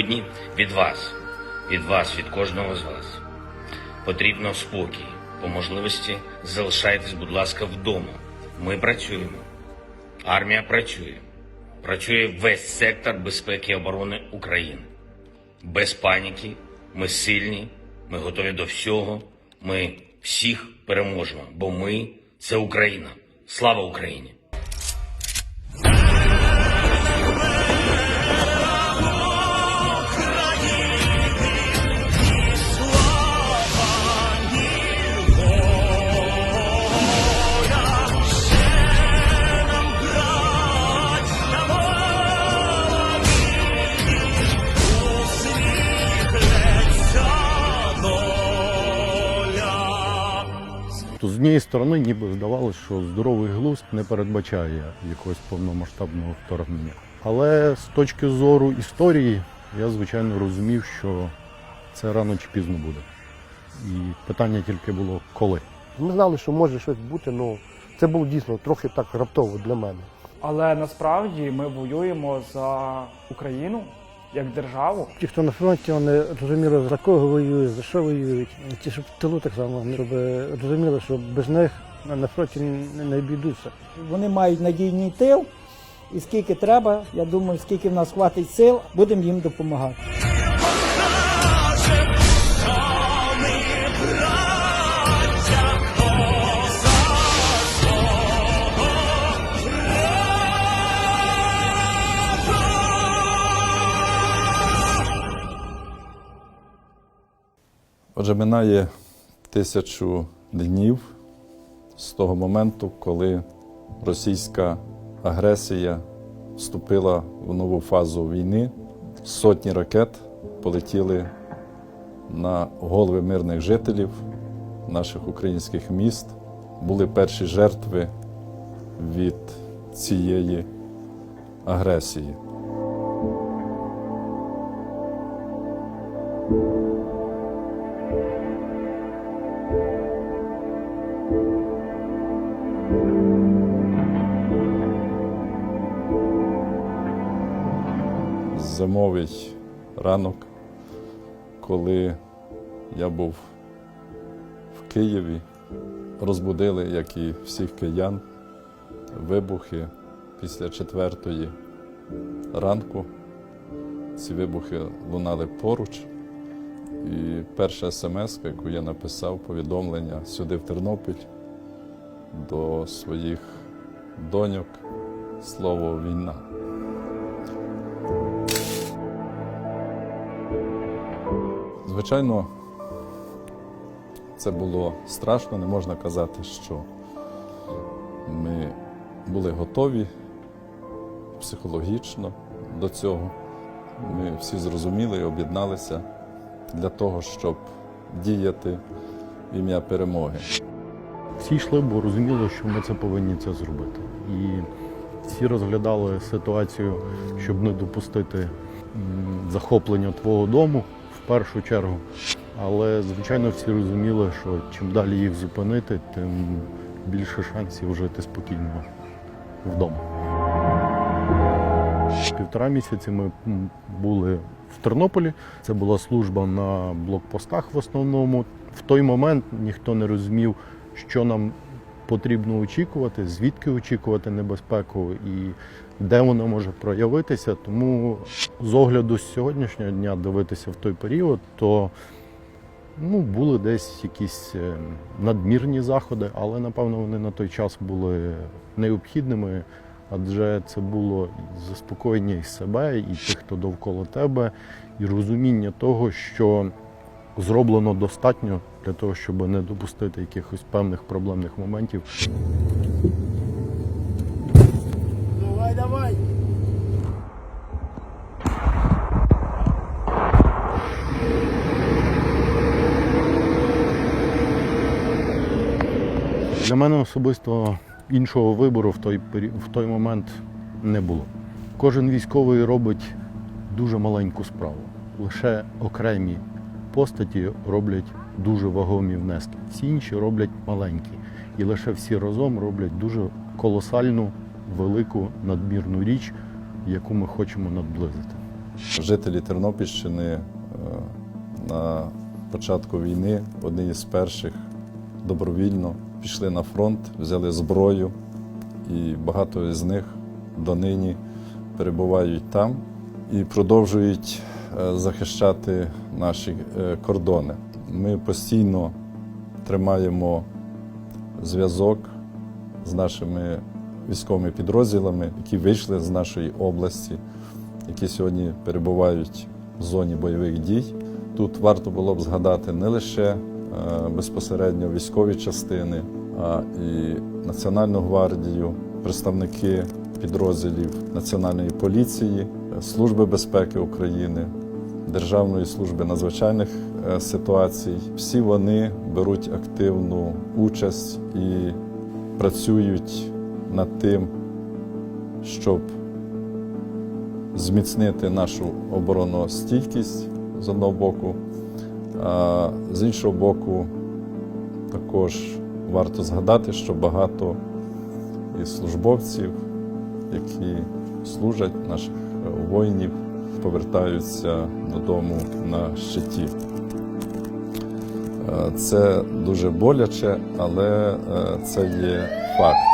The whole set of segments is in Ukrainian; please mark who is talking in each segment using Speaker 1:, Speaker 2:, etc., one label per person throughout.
Speaker 1: Сьогодні від вас, від вас, від кожного з вас потрібно спокій. По можливості залишайтесь, будь ласка, вдома. Ми працюємо. Армія працює. Працює весь сектор безпеки і оборони України. Без паніки. Ми сильні, ми готові до всього. Ми всіх переможемо, бо ми це Україна. Слава Україні!
Speaker 2: Однієї сторони, ніби здавалося, що здоровий глузд не передбачає якогось повномасштабного вторгнення. Але з точки зору історії, я звичайно розумів, що це рано чи пізно буде. І питання тільки було коли.
Speaker 3: Ми знали, що може щось бути, але це було дійсно трохи так раптово для мене.
Speaker 4: Але насправді ми воюємо за Україну як державу.
Speaker 3: Ті, хто на фронті, вони розуміли, за кого воюють, за що воюють. Ті, що в тилу так само, щоб розуміли, що без них на фронті не, не обійдуться.
Speaker 5: Вони мають надійний тил, і скільки треба, я думаю, скільки в нас хватить сил, будемо їм допомагати.
Speaker 6: Отже, минає тисячу днів з того моменту, коли російська агресія вступила в нову фазу війни. Сотні ракет полетіли на голови мирних жителів наших українських міст. Були перші жертви від цієї агресії. Зимовий ранок, коли я був в Києві, розбудили, як і всіх киян, вибухи після четвертої ранку. Ці вибухи лунали поруч. І перша смс, яку я написав, повідомлення сюди в Тернопіль до своїх доньок слово війна. Звичайно, це було страшно, не можна казати, що ми були готові психологічно до цього. Ми всі зрозуміли і об'єдналися для того, щоб діяти в ім'я перемоги.
Speaker 2: Всі йшли, бо розуміли, що ми це повинні це зробити. І всі розглядали ситуацію, щоб не допустити захоплення твого дому першу чергу. Але, звичайно, всі розуміли, що чим далі їх зупинити, тим більше шансів жити спокійно вдома. Півтора місяці ми були в Тернополі. Це була служба на блокпостах в основному. В той момент ніхто не розумів, що нам потрібно очікувати, звідки очікувати небезпеку і де вона може проявитися. Тому з огляду з сьогоднішнього дня дивитися в той період, то ну, були десь якісь е, надмірні заходи, але напевно вони на той час були необхідними, адже це було заспокоєння і себе, і тих, хто довкола тебе, і розуміння того, що зроблено достатньо для того, щоб не допустити якихось певних проблемних моментів. Для мене особисто іншого вибору в той, в той момент не було. Кожен військовий робить дуже маленьку справу. Лише окремі постаті роблять дуже вагомі внески. Всі інші роблять маленькі. І лише всі разом роблять дуже колосальну, велику, надмірну річ, яку ми хочемо наблизити.
Speaker 6: Жителі Тернопільщини е, на початку війни одні із перших добровільно пішли на фронт, взяли зброю, і багато з них донині перебувають там і продовжують е, захищати наші е, кордони. Ми постійно тримаємо зв'язок з нашими військовими підрозділами, які вийшли з нашої області які сьогодні перебувають в зоні бойових дій. Тут варто було б згадати не лише безпосередньо військові частини, і Національну гвардію, представники підрозділів Національної поліції, е, Служби безпеки України, Державної служби надзвичайних е, ситуацій. Всі вони беруть активну участь і працюють над тим, щоб зміцнити нашу обороностійкість з одного боку, з іншого боку, також варто згадати, що багато із службовців, які служать наших воїнів, повертаються додому на щиті. Е, Це дуже боляче, але е, це є факт.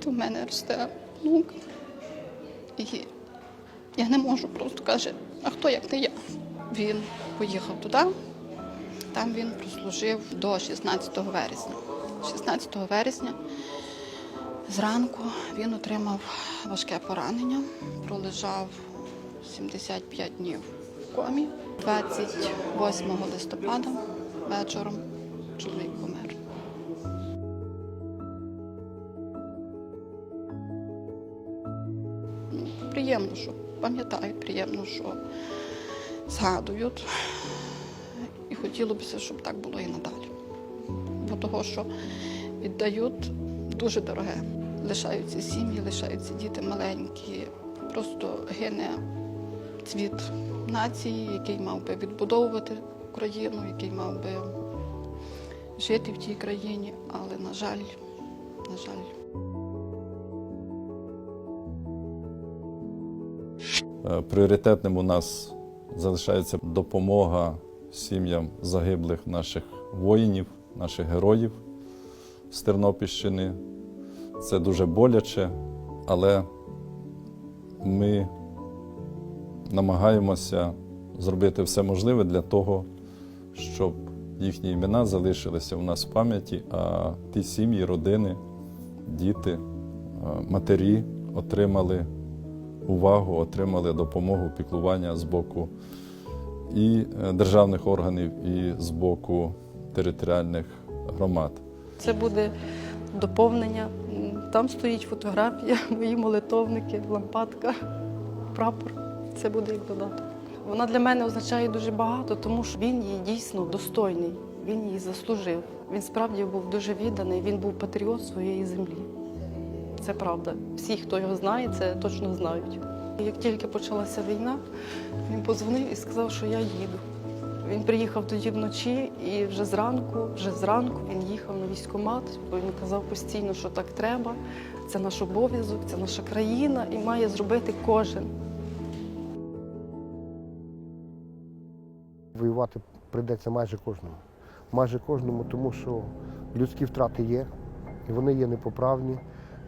Speaker 7: Діти, у мене росте внук. І я не можу просто каже, а хто як не я? Він поїхав туди, там він прослужив до 16 вересня. 16 вересня зранку він отримав важке поранення, пролежав 75 днів в комі. 28 листопада вечором чоловік помер. Приємно, що пам'ятають, приємно, що згадують. І хотілося б, щоб так було і надалі. Бо того, що віддають дуже дороге. Лишаються сім'ї, лишаються діти маленькі. Просто гине цвіт нації, який мав би відбудовувати Україну, який мав би жити в тій країні, але, на жаль, на жаль.
Speaker 6: Пріоритетним у нас залишається допомога сім'ям загиблих наших воїнів, наших героїв з Тернопільщини. Це дуже боляче, але ми намагаємося зробити все можливе для того, щоб їхні імена залишилися у нас в пам'яті, а ті сім'ї, родини, діти, е, матері отримали увагу, отримали допомогу, піклування з боку і е, державних органів, і з боку територіальних громад.
Speaker 8: Це буде доповнення. Там стоїть фотографія, мої молитовники, лампадка, прапор. Це буде як додаток. Вона для мене означає дуже багато, тому що він її дійсно достойний. Він її заслужив. Він справді був дуже відданий, він був патріот своєї землі. Це правда. Всі, хто його знає, це точно знають. Як тільки почалася війна, він подзвонив і сказав, що я їду. Він приїхав тоді вночі і вже зранку, вже зранку він їхав на військкомат, бо він казав постійно, що так треба. Це наш обов'язок, це наша країна і має зробити кожен.
Speaker 9: Воювати прийдеться майже кожному. Майже кожному, тому що людські втрати є, і вони є непоправні.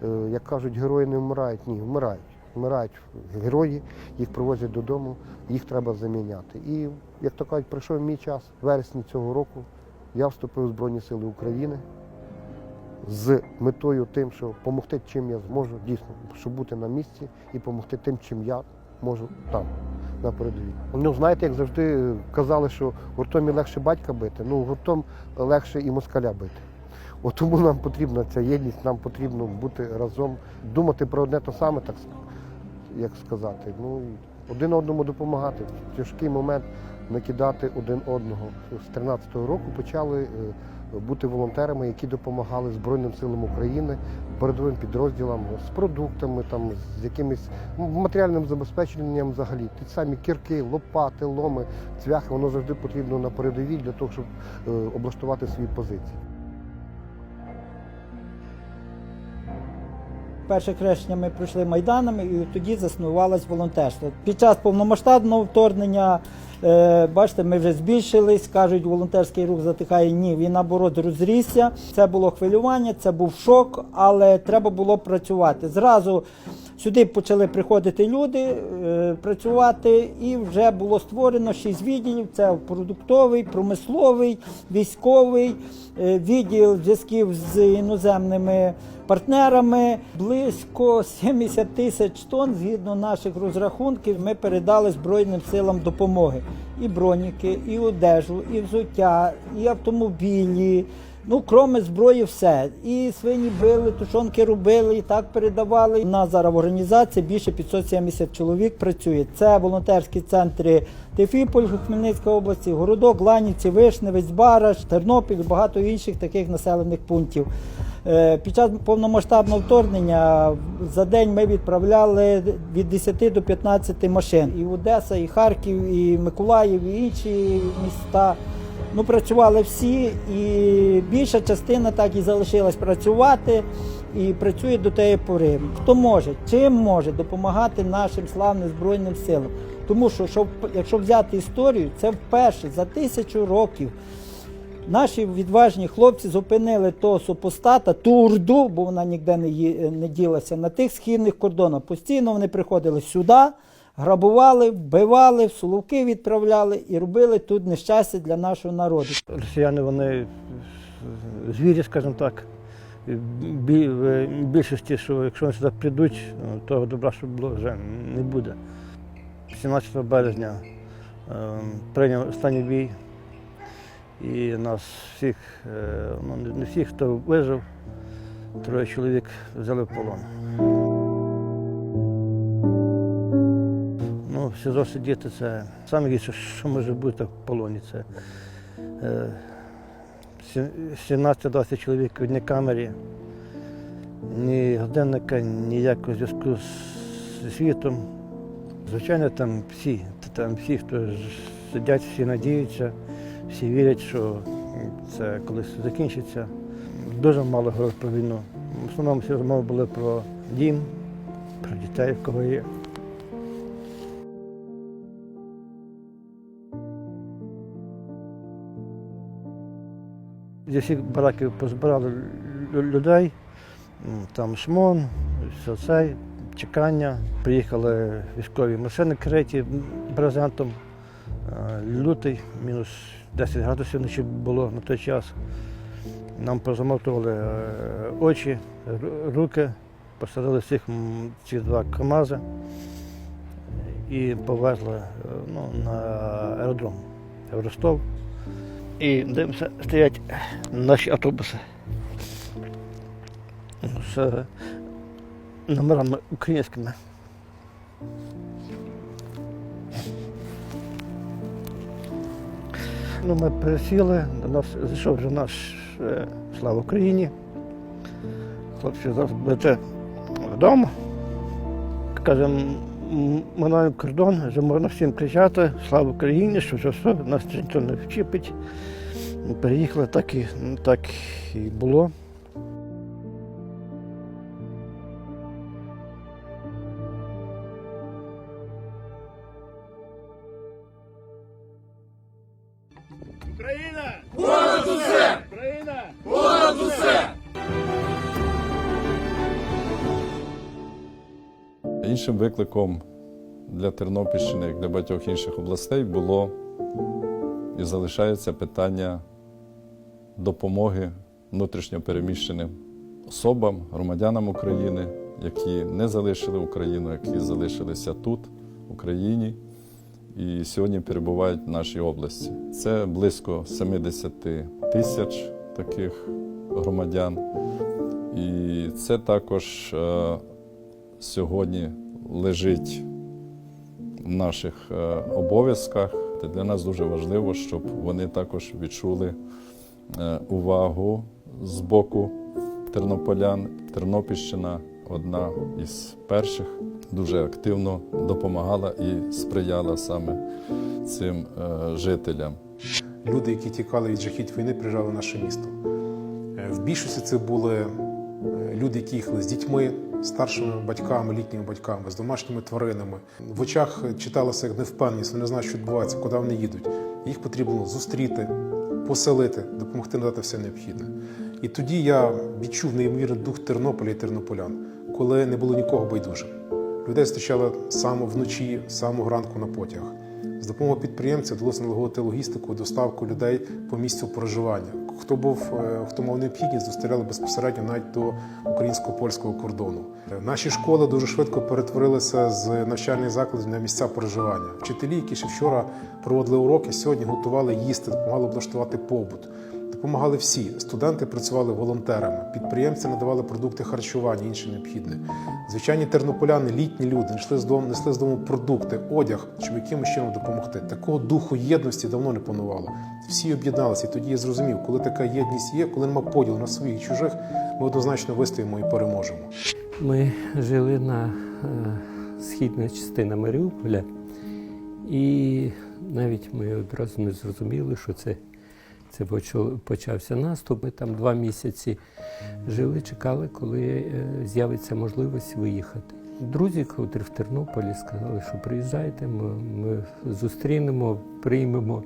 Speaker 9: Е, Як кажуть, герої не вмирають, ні, вмирають. Вмирають герої, їх привозять додому, їх треба заміняти. І, як то кажуть, прийшов мій час в вересні цього року. Я вступив у Збройні Сили України з метою тим, що допомогти, чим я зможу, дійсно, щоб бути на місці і допомогти тим, чим я можу там, на передовій. Ну, знаєте, як завжди казали, що гуртом і легше батька бити, ну гуртом легше і москаля бити. От тому нам потрібна ця єдність, нам потрібно бути разом, думати про одне те саме, так як сказати. Ну, один одному допомагати. Тяжкий момент накидати один одного. З 13-го року почали е, бути волонтерами, які допомагали Збройним силам України, передовим підрозділам з продуктами, там, з якимось матеріальним забезпеченням взагалі. Ті самі кірки, лопати, ломи, цвяхи, воно завжди потрібно на передовій для того, щоб е, облаштувати свої позиції.
Speaker 5: Перше хрещення ми пройшли майданами, і тоді заснувалось волонтерство. Під час повномасштабного вторгнення, е, бачите, ми вже збільшились, кажуть, волонтерський рух затихає. Ні, він наоборот розрісся. Це було хвилювання, це був шок, але треба було працювати. Зразу сюди почали приходити люди, е, працювати, і вже було створено шість відділів: це продуктовий, промисловий, військовий, е, відділ зв'язків з іноземними партнерами. Близько 70 тисяч тонн, згідно наших розрахунків, ми передали Збройним силам допомоги. І броніки, і одежу, і взуття, і автомобілі. Ну, кроме зброї, все. І свині били, тушонки робили, і так передавали. У нас зараз в організації більше 570 чоловік працює. Це волонтерські центри Тефіполь, Хмельницька область, Городок, Ланівці, Вишневець, Бараш, Тернопіль, багато інших таких населених пунктів. Е, Під час повномасштабного вторгнення за день ми відправляли від 10 до 15 машин. І Одеса, і Харків, і Миколаїв, і інші міста. Ну, працювали всі, і більша частина так і залишилась працювати і працює до тієї пори. Хто може, чим може допомагати нашим славним Збройним силам. Тому що, щоб, якщо взяти історію, це вперше за тисячу років Наші відважні хлопці зупинили того супостата, ту урду, бо вона ніде не, ї- не ділася, на тих східних кордонах. Постійно вони приходили сюди, грабували, вбивали, в Соловки відправляли і робили тут нещастя для нашого народу.
Speaker 3: Росіяни вони звірі, скажімо так. В більшості, що якщо вони сюди прийдуть, ну, того добра, що було, вже не буде. 17 березня е, прийняв останній бій. І нас всіх, е, ну не- всіх, хто вижив, троє чоловік взяли в полон. Ну, СІЗО сидіти це саме гірше, що може бути в полоні. Це е, 17-20 чоловік в одній камері, ні годинника, ніякого зв'язку зі світом. Звичайно, там всі, там всі, хто сидять, всі надіються, всі вірять, що це колись закінчиться. Дуже мало говорять про війну. В основному всі розмови були про дім, про дітей, в кого є. Зі всіх бараків позбирали людей, там шмон, все це, чекання. Приїхали військові машини криті брезентом. Е, Лютий, мінус 10 градусів вночі було на той час. Нам позамотували е, очі, руки, посадили всіх ці два КАМАЗи і повезли е, ну, на аеродром в Ростов. І дивимося, стоять наші автобуси з номерами українськими. Ну, ми пересіли, до нас зайшов вже наш е, слава Україні. Хлопці будете вдома. Кажемо, минаємо кордон, вже можна всім кричати Слава Україні, що вже все, нас ніхто не вчепить. Переїхали, так і, так і було.
Speaker 6: Іншим викликом для Тернопільщини, як для багатьох інших областей, було і залишається питання допомоги внутрішньо переміщеним особам, громадянам України, які не залишили Україну, які залишилися тут, в Україні, і сьогодні перебувають в нашій області. Це близько 70 тисяч таких громадян. І це також е, сьогодні лежить в наших е, обов'язках. Для нас дуже важливо, щоб вони також відчули е, увагу з боку тернополян. Тернопільщина одна із перших дуже активно допомагала і сприяла саме цим е, жителям.
Speaker 10: Люди, які тікали від жахіть війни, приїжджали в наше місто. В більшості це були люди, які їхали з дітьми, старшими батьками, літніми батьками, з домашніми тваринами. В очах читалося як невпевненість, вони не знають, що відбувається, куди вони їдуть. Їх потрібно зустріти, поселити, допомогти надати все необхідне. І тоді я відчув неймовірний дух Тернополя і тернополян, коли не було нікого байдужим. Людей зустрічали саме вночі, самого ранку на потяг. З допомогою підприємців вдалося налагодити логістику, доставку людей по місцю проживання. Хто був, е, хто мав необхідність, доставляли безпосередньо навіть до українсько-польського кордону. Наші школи дуже швидко перетворилися з навчальних закладів на місця проживання. Вчителі, які ще вчора проводили уроки, сьогодні готували їсти, допомагали облаштувати побут. Допомагали всі. Студенти працювали волонтерами, підприємці надавали продукти харчування, інше необхідне. Звичайні тернополяни, літні люди, несли з дому, несли з дому продукти, одяг, щоб якимось чином допомогти. Такого духу єдності давно не панувало. Всі об'єдналися, і тоді я зрозумів, коли така єдність є, коли нема поділу на своїх і чужих, ми однозначно вистоїмо і переможемо.
Speaker 11: Ми жили на е, східна частина Маріуполя, і навіть ми одразу не зрозуміли, що це, це почався наступ. Ми там два місяці жили, чекали, коли е, з'явиться можливість виїхати. Друзі, котрі в Тернополі, сказали, що приїжджайте, ми, ми зустрінемо, приймемо.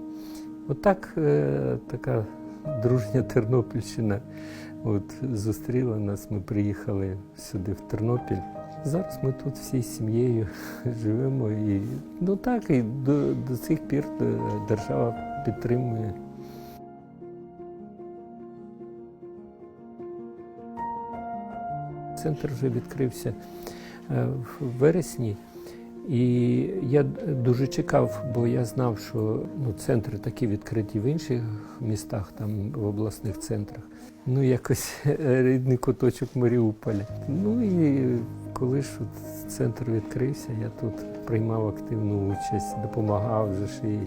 Speaker 11: Отак е, така дружня Тернопільщина от, зустріла нас. Ми приїхали сюди, в Тернопіль. Зараз ми тут всією сім'єю живемо. І, ну так, і до, до цих пір е, держава підтримує. Центр вже відкрився е, в вересні. І я дуже чекав, бо я знав, що ну, центри такі відкриті в інших містах, там в обласних центрах. Ну, якось рідний куточок Маріуполя. Ну і коли ж центр відкрився, я тут приймав активну участь, допомагав вже ж і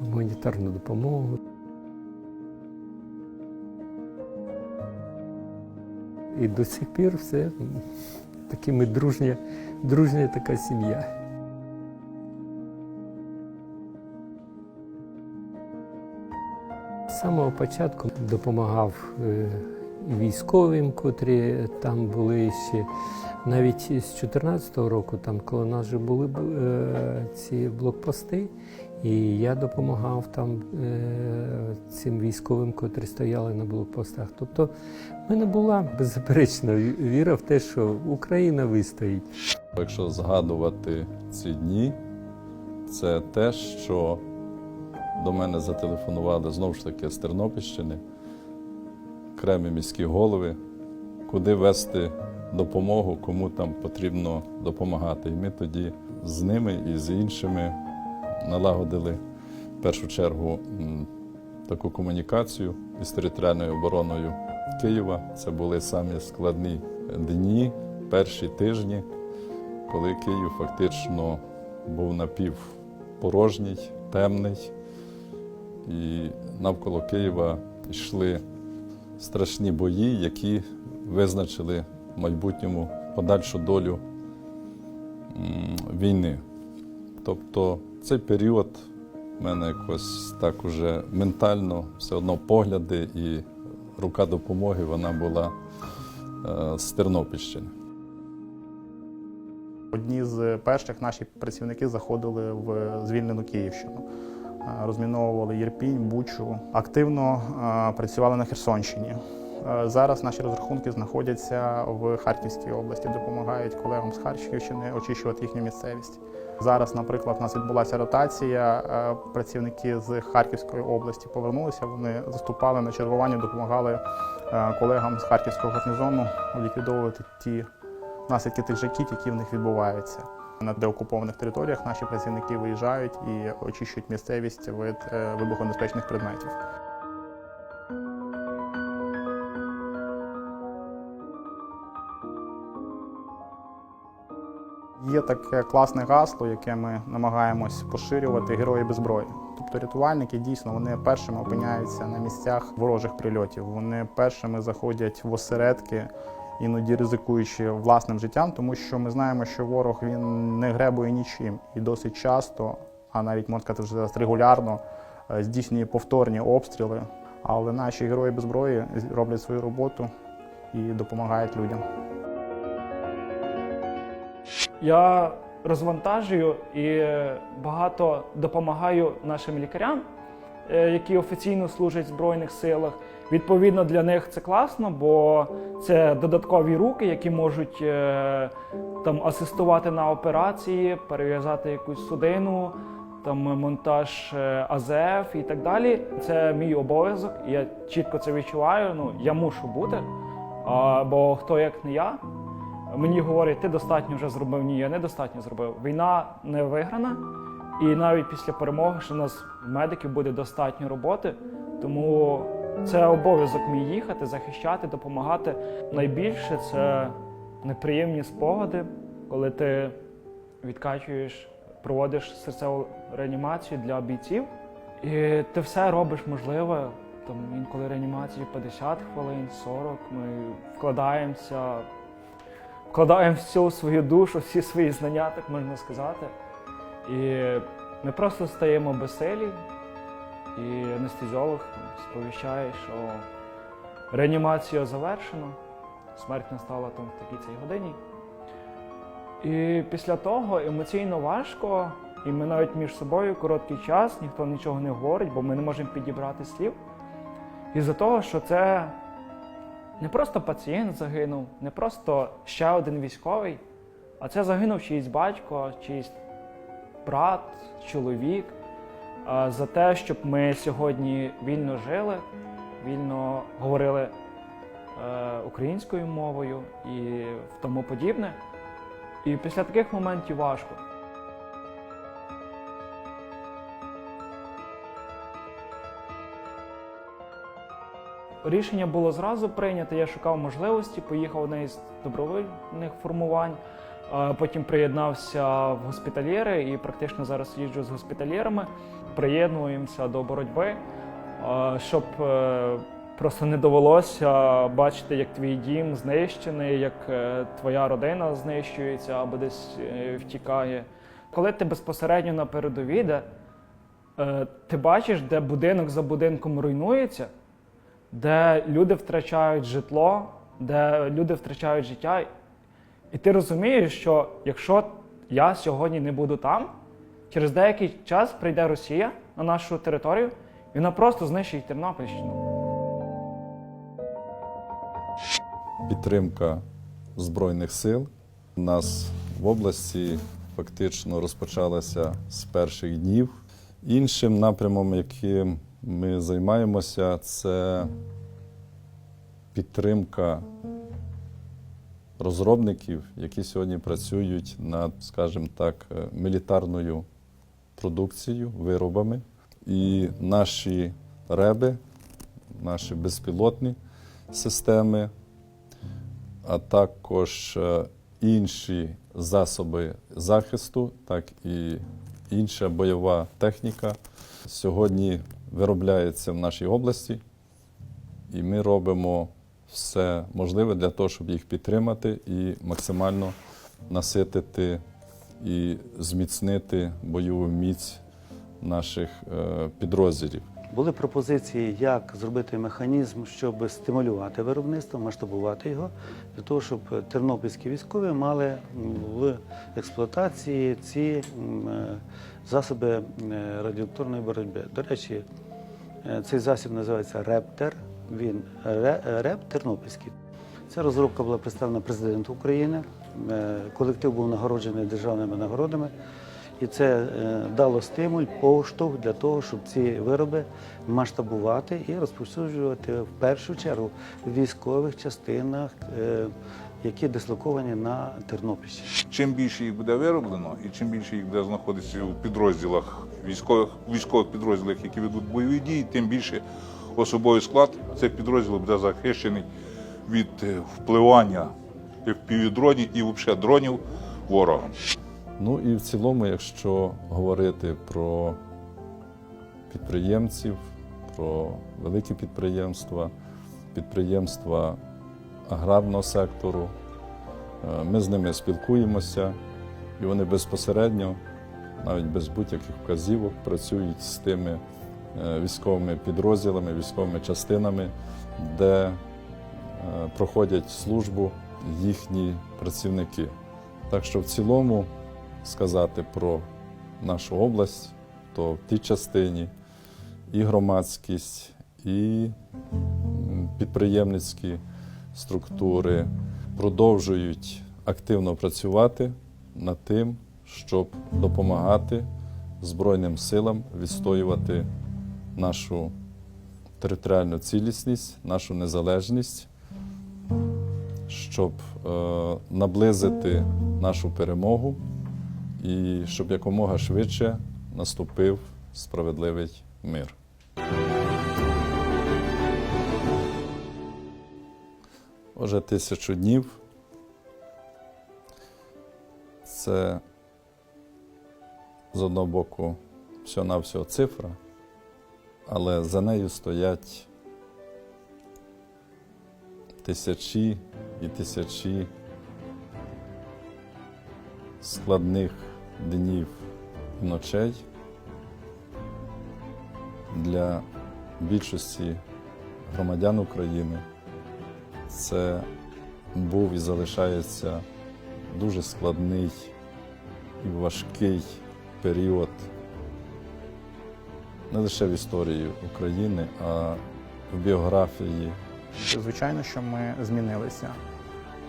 Speaker 11: гуманітарну допомогу. І до сих пір все м, таки ми дружня, дружня така сім'я. Самого початку допомагав е, військовим, котрі там були ще. Навіть з 2014 року, там, коли у нас вже були е, ці блокпости, і я допомагав там е, цим військовим, котрі стояли на блокпостах. Тобто в мене була беззаперечна віра в те, що Україна вистоїть.
Speaker 6: Якщо згадувати ці дні, це те, що до мене зателефонували знову ж таки з Тернопільщини, окремі міські голови, куди вести допомогу, кому там потрібно допомагати. І ми тоді з ними і з іншими налагодили в першу чергу таку комунікацію із територіальною обороною Києва. Це були самі складні дні, перші тижні коли Київ фактично був напівпорожній, темний, і навколо Києва йшли страшні бої, які визначили в майбутньому подальшу долю війни. Тобто цей період в мене якось так уже ментально все одно погляди і рука допомоги вона була е, з Тернопільщини.
Speaker 12: Одні з перших наші працівники заходили в звільнену Київщину, розміновували Єрпінь, Бучу. Активно е, працювали на Херсонщині. Е, Зараз наші розрахунки знаходяться в Харківській області, допомагають колегам з Харківщини очищувати їхню місцевість. Зараз, наприклад, у нас відбулася ротація. е, Працівники з Харківської області повернулися. Вони заступали на чергування, допомагали е, колегам з харківського гарнізону ліквідовувати ті наслідки тих жахіть, які в них відбуваються. На деокупованих територіях наші працівники виїжджають і очищують місцевість від е, вибухонебезпечних предметів. Є таке класне гасло, яке ми намагаємось поширювати герої без зброї. Тобто рятувальники дійсно вони першими опиняються на місцях ворожих прильотів. Вони першими заходять в осередки, іноді ризикуючи власним життям, тому що ми знаємо, що ворог він не гребує нічим і досить часто, а навіть можна сказати, вже зараз регулярно е, здійснює повторні обстріли. Але наші герої без зброї роблять свою роботу і допомагають людям.
Speaker 4: Я розвантажую і багато допомагаю нашим лікарям, які офіційно служать в Збройних силах. Відповідно, для них це класно, бо це додаткові руки, які можуть е, там асистувати на операції, перев'язати якусь судину, там монтаж е, АЗФ і так далі. Це мій обов'язок, я чітко це відчуваю. Ну я мушу бути. А, бо хто як не я, Мені говорять, ти достатньо вже зробив. Ні, я недостатньо зробив. Війна не виграна, і навіть після перемоги ще у нас медиків буде достатньо роботи. Тому це обов'язок мій їхати, захищати, допомагати. Найбільше це неприємні спогади, коли ти відкачуєш, проводиш серцеву реанімацію для бійців, і ти все робиш можливе. Там інколи реанімації 50 хвилин, 40, Ми вкладаємося вкладаємо всю свою душу, всі свої знання, так можна сказати. І ми просто стаємо безселі, і анестезіолог сповіщає, що реанімація завершена, смерть настала там в такій цій годині. І після того емоційно важко, і ми навіть між собою короткий час, ніхто нічого не говорить, бо ми не можемо підібрати слів. Із-за того, що це не просто пацієнт загинув, не просто ще один військовий, а це загинув чийсь батько, чийсь брат, чоловік. За те, щоб ми сьогодні вільно жили, вільно говорили е, українською мовою і тому подібне. І після таких моментів важко. Рішення було зразу прийнято. Я шукав можливості, поїхав в одне із добровольних формувань. Потім приєднався в госпітальєри і практично зараз їжджу з госпітальєрами. Приєднуємося до боротьби, щоб е, просто не довелося бачити, як твій дім знищений, як е, твоя родина знищується або десь е, втікає. Коли ти безпосередньо на передовій, ти бачиш, де будинок за будинком руйнується де люди втрачають житло, де люди втрачають життя. І ти розумієш, що якщо я сьогодні не буду там, через деякий час прийде Росія на нашу територію, і вона просто знищить Тернопільщину.
Speaker 6: Підтримка Збройних сил у нас в області фактично розпочалася з перших днів. Іншим напрямом, яким ми займаємося, це підтримка розробників, які сьогодні працюють над, скажімо так, е, мілітарною продукцією, виробами. І наші реби, наші безпілотні системи, а також е, інші засоби захисту, так і інша бойова техніка сьогодні виробляється в нашій області, і ми робимо все можливе для того, щоб їх підтримати і максимально наситити і зміцнити бойову міць наших е, підрозділів.
Speaker 13: Були пропозиції, як зробити механізм, щоб стимулювати виробництво, масштабувати його, для того, щоб тернопільські військові мали в експлуатації ці е, засоби е, радіоакторної боротьби. До речі, цей засіб називається Рептер. Він ре- РЕП Тернопільський. Ця розробка була представлена президенту України. Е, Колектив був нагороджений державними нагородами. І це е, дало стимуль, поштовх для того, щоб ці вироби масштабувати і розповсюджувати в першу чергу в військових частинах, е, які дислоковані на Тернопільщині.
Speaker 14: Чим більше їх буде вироблено, і чим більше їх буде знаходитися у підрозділах військових військових підрозділах, які ведуть бойові дії, тим більше особовий склад цих підрозділів буде захищений від е, впливання півдронів і взагалі дронів ворогом.
Speaker 6: Ну і в цілому, якщо говорити про підприємців, про великі підприємства, підприємства аграрного сектору, е, ми з ними спілкуємося, і вони безпосередньо, навіть без будь-яких вказівок, працюють з тими військовими підрозділами, військовими частинами, де е, проходять службу їхні працівники. Так що в цілому сказати про нашу область, то в тій частині і громадськість, і підприємницькі структури продовжують активно працювати над тим, щоб допомагати Збройним силам відстоювати нашу територіальну цілісність, нашу незалежність, щоб е, наблизити нашу перемогу і щоб якомога швидше наступив справедливий мир. Отже, тисячу днів це з одного боку всього-навсього цифра, але за нею стоять тисячі і тисячі складних днів і ночей для більшості громадян України. Це був і залишається дуже складний і важкий період не лише в історії України, а в біографії
Speaker 12: Звичайно, що ми змінилися.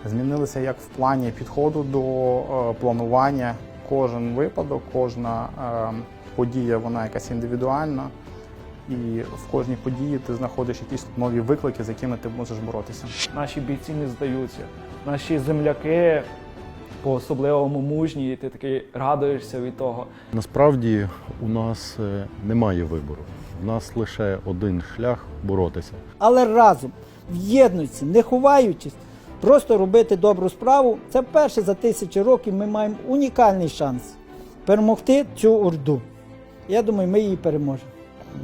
Speaker 12: Змінилися як в плані підходу до е, планування. Кожен випадок, кожна е, подія, вона якась індивідуальна. І в кожній події ти знаходиш якісь нові виклики, з якими ти можеш боротися.
Speaker 4: Наші бійці не здаються. Наші земляки по-особливому мужні, і ти такий радуєшся від того.
Speaker 2: Насправді у нас е, немає вибору. У нас лише один шлях боротися.
Speaker 5: Але разом, в єдності, не ховаючись, просто робити добру справу. Це вперше за тисячі років ми маємо унікальний шанс перемогти цю орду. Я думаю, ми її переможемо.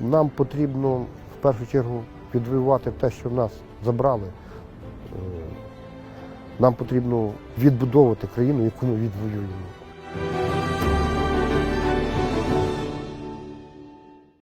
Speaker 9: Нам потрібно в першу чергу відвоювати те, що в нас забрали. Нам потрібно відбудовувати країну, яку ми відвоюємо.